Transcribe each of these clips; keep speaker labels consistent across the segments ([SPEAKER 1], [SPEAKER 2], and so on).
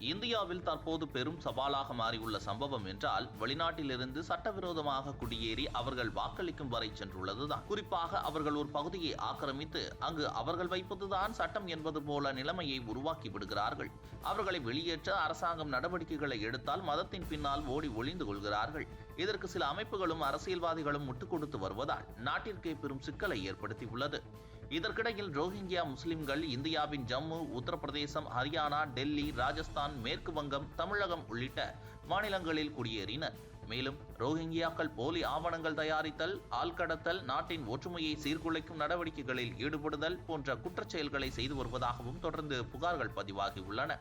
[SPEAKER 1] இந்தியாவில் தற்போது பெரும் சவாலாக மாறியுள்ள சம்பவம் என்றால் வெளிநாட்டிலிருந்து சட்டவிரோதமாக குடியேறி அவர்கள் வாக்களிக்கும் வரை சென்றுள்ளதுதான். குறிப்பாக அவர்கள் ஒரு பகுதியை ஆக்கிரமித்து அங்கு அவர்கள் வைப்பதுதான் சட்டம் என்பது போல நிலைமையை உருவாக்கி விடுகிறார்கள். அவர்களை வெளியேற்ற அரசாங்கம் நடவடிக்கைகளை எடுத்தால் மதத்தின் பின்னால் ஓடி ஒளிந்து கொள்கிறார்கள். இதற்கு சில அமைப்புகளும் அரசியல்வாதிகளும் முட்டுக் கொடுத்து வருவதால் நாட்டிற்கே பெரும் சிக்கலை ஏற்படுத்தியுள்ளது. இதற்கிடையில் ரோஹிங்கியா முஸ்லிம்கள் இந்தியாவின் ஜம்மு உத்தரப்பிரதேசம் ஹரியானா டெல்லி ராஜஸ்தான் மேற்கு வங்கம் தமிழகம் உள்ளிட்ட மாநிலங்களில் குடியேறினர். மேலும் ரோஹிங்கியாக்கள் போலி ஆவணங்கள் தயாரித்தல் ஆள்கடத்தல் நாட்டின் ஒற்றுமையை சீர்குலைக்கும் நடவடிக்கைகளில் ஈடுபடுதல் போன்ற குற்றச்செயல்களை செய்து வருவதாகவும் தொடர்ந்து புகார்கள் பதிவாகியுள்ளன.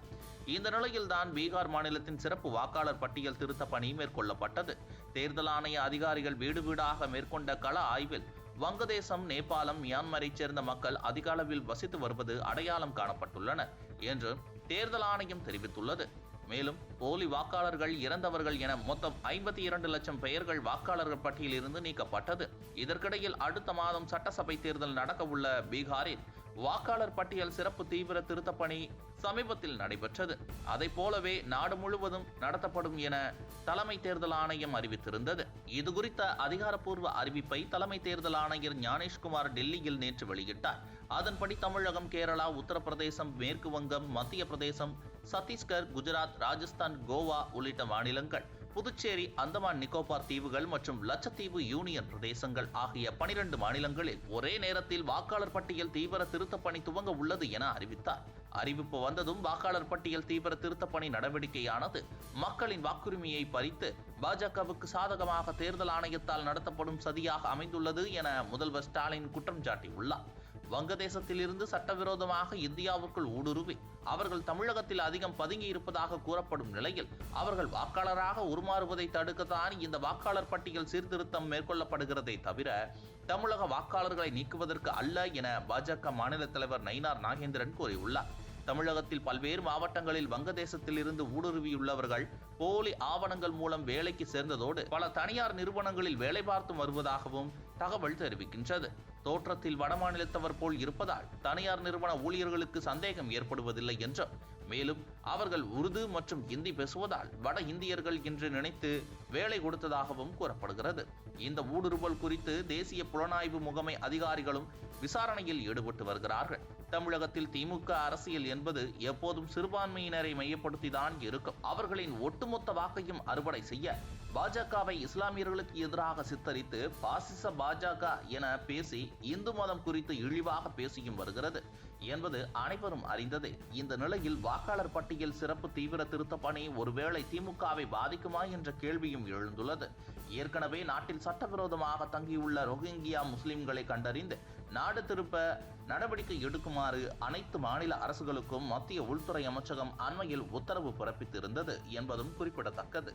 [SPEAKER 1] இந்த நிலையில்தான் பீகார் மாநிலத்தின் சிறப்பு வாக்காளர் பட்டியல் திருத்த பணி மேற்கொள்ளப்பட்டது. தேர்தல் ஆணைய அதிகாரிகள் வீடு வீடாக மேற்கொண்ட கள ஆய்வில் வங்கதேசம் நேபாளம் மியான்மரைச் சேர்ந்த மக்கள் அதிக அளவில் வசித்து வருவது அடையாளம் காணப்பட்டுள்ளன என்று தேர்தல் ஆணையம் தெரிவித்துள்ளது. மேலும் போலி வாக்காளர்கள் இறந்தவர்கள் என மொத்தம் ஐம்பத்தி இரண்டு லட்சம் பெயர்கள் வாக்காளர்கள் பட்டியலிருந்து நீக்கப்பட்டது. இதற்கிடையில் அடுத்த மாதம் சட்டசபை தேர்தல் நடக்கவுள்ள பீகாரில் வாக்காளர் பட்டியல் சிறப்பு தீவிர திருத்தப் பணி சமீபத்தில் நடைபெற்றது. அதை போலவே நாடு முழுவதும் நடத்தப்படும் என தலைமை தேர்தல் ஆணையம் அறிவித்திருந்தது. இது குறித்த அதிகாரப்பூர்வ அறிவிப்பை தலைமை தேர்தல் ஆணையர் ஞானேஷ்குமார் டெல்லியில் நேற்று வெளியிட்டார். அதன்படி தமிழகம் கேரளா உத்தரப்பிரதேசம் மேற்கு வங்கம் மத்திய பிரதேசம் சத்தீஸ்கர் குஜராத் ராஜஸ்தான் கோவா உள்ளிட்ட மாநிலங்கள் புதுச்சேரி அந்தமான் நிக்கோபார் தீவுகள் மற்றும் லட்சத்தீவு யூனியன் பிரதேசங்கள் ஆகிய பனிரெண்டு மாநிலங்களில் ஒரே நேரத்தில் வாக்காளர் பட்டியல் தீவிர திருத்தப் பணி துவங்க உள்ளது என அறிவித்தார். அறிவிப்பு வந்ததும் வாக்காளர் பட்டியல் தீவிர திருத்தப் பணி நடவடிக்கையானது மக்களின் வாக்குரிமையை பறித்து பாஜகவுக்கு சாதகமாக தேர்தல் ஆணையத்தால் நடத்தப்படும் சதியாக அமைந்துள்ளது என முதல்வர் ஸ்டாலின் குற்றம் சாட்டியுள்ளார். வங்கதேசத்திலிருந்து சட்டவிரோதமாக இந்தியாவுக்குள் ஊடுருவி அவர்கள் தமிழகத்தில் அதிகம் பதுங்கி இருப்பதாக கூறப்படும் நிலையில் அவர்கள் வாக்காளராக உருமாறுவதை தடுக்கத்தான் இந்த வாக்காளர் பட்டியல் சீர்திருத்தம் மேற்கொள்ளப்படுகிறதே தவிர தமிழக வாக்காளர்களை நீக்குவதற்கு அல்ல என பாஜக மாநில தலைவர் நயினார் நாகேந்திரன் கூறியுள்ளார். தமிழகத்தில் பல்வேறு மாவட்டங்களில் வங்கதேசத்தில் இருந்து ஊடுருவியுள்ளவர்கள் போலி ஆவணங்கள் மூலம் வேலைக்கு சேர்ந்ததோடு பல தனியார் நிறுவனங்களில் வேலை பார்த்து வருவதாகவும் தகவல் தெரிவிக்கின்றது. தோற்றத்தில் வடமாநிலத்தவர் போல் இருப்பதால் தனியார் நிறுவன ஊழியர்களுக்கு சந்தேகம் ஏற்படுவதில்லை என்றும் மேலும் அவர்கள் உருது மற்றும் இந்தி பேசுவதால் வட இந்தியர்கள் என்று நினைத்து வேலை கொடுத்ததாகவும் கூறப்படுகிறது. இந்த ஊடுருவல் குறித்து தேசிய புலனாய்வு முகமை அதிகாரிகளும் விசாரணையில் ஈடுபட்டு வருகிறார்கள். தமிழகத்தில் திமுக அரசியல் என்பது எப்போதும் சிறுபான்மையினரை மையப்படுத்திதான் இருக்கும். அவர்களின் ஒட்டுமொத்த வாக்கையும் அறுவடை செய்ய பாஜகவை இஸ்லாமியர்களுக்கு எதிராக சித்தரித்து பாசிச பாஜக என பேசி இந்து மதம் குறித்து இழிவாக பேசியும் வருகிறது என்பது அனைவரும் அறிந்ததே. இந்த நிலையில் வாக்காளர் பட்டியல் சிறப்பு தீவிர திருத்த பணி ஒருவேளை திமுகவை பாதிக்குமா என்ற கேள்வியும் எழுந்துள்ளது. ஏற்கனவே நாட்டில் சட்டவிரோதமாக தங்கியுள்ள ரோஹிங்கியா முஸ்லிம்களை கண்டறிந்து நாடு திருப்ப நடவடிக்கை எடுக்குமாறு அனைத்து மாநில அரசுகளுக்கும் மத்திய உள்துறை அமைச்சகம் அண்மையில் உத்தரவு பிறப்பித்திருந்தது என்பதும் குறிப்பிடத்தக்கது.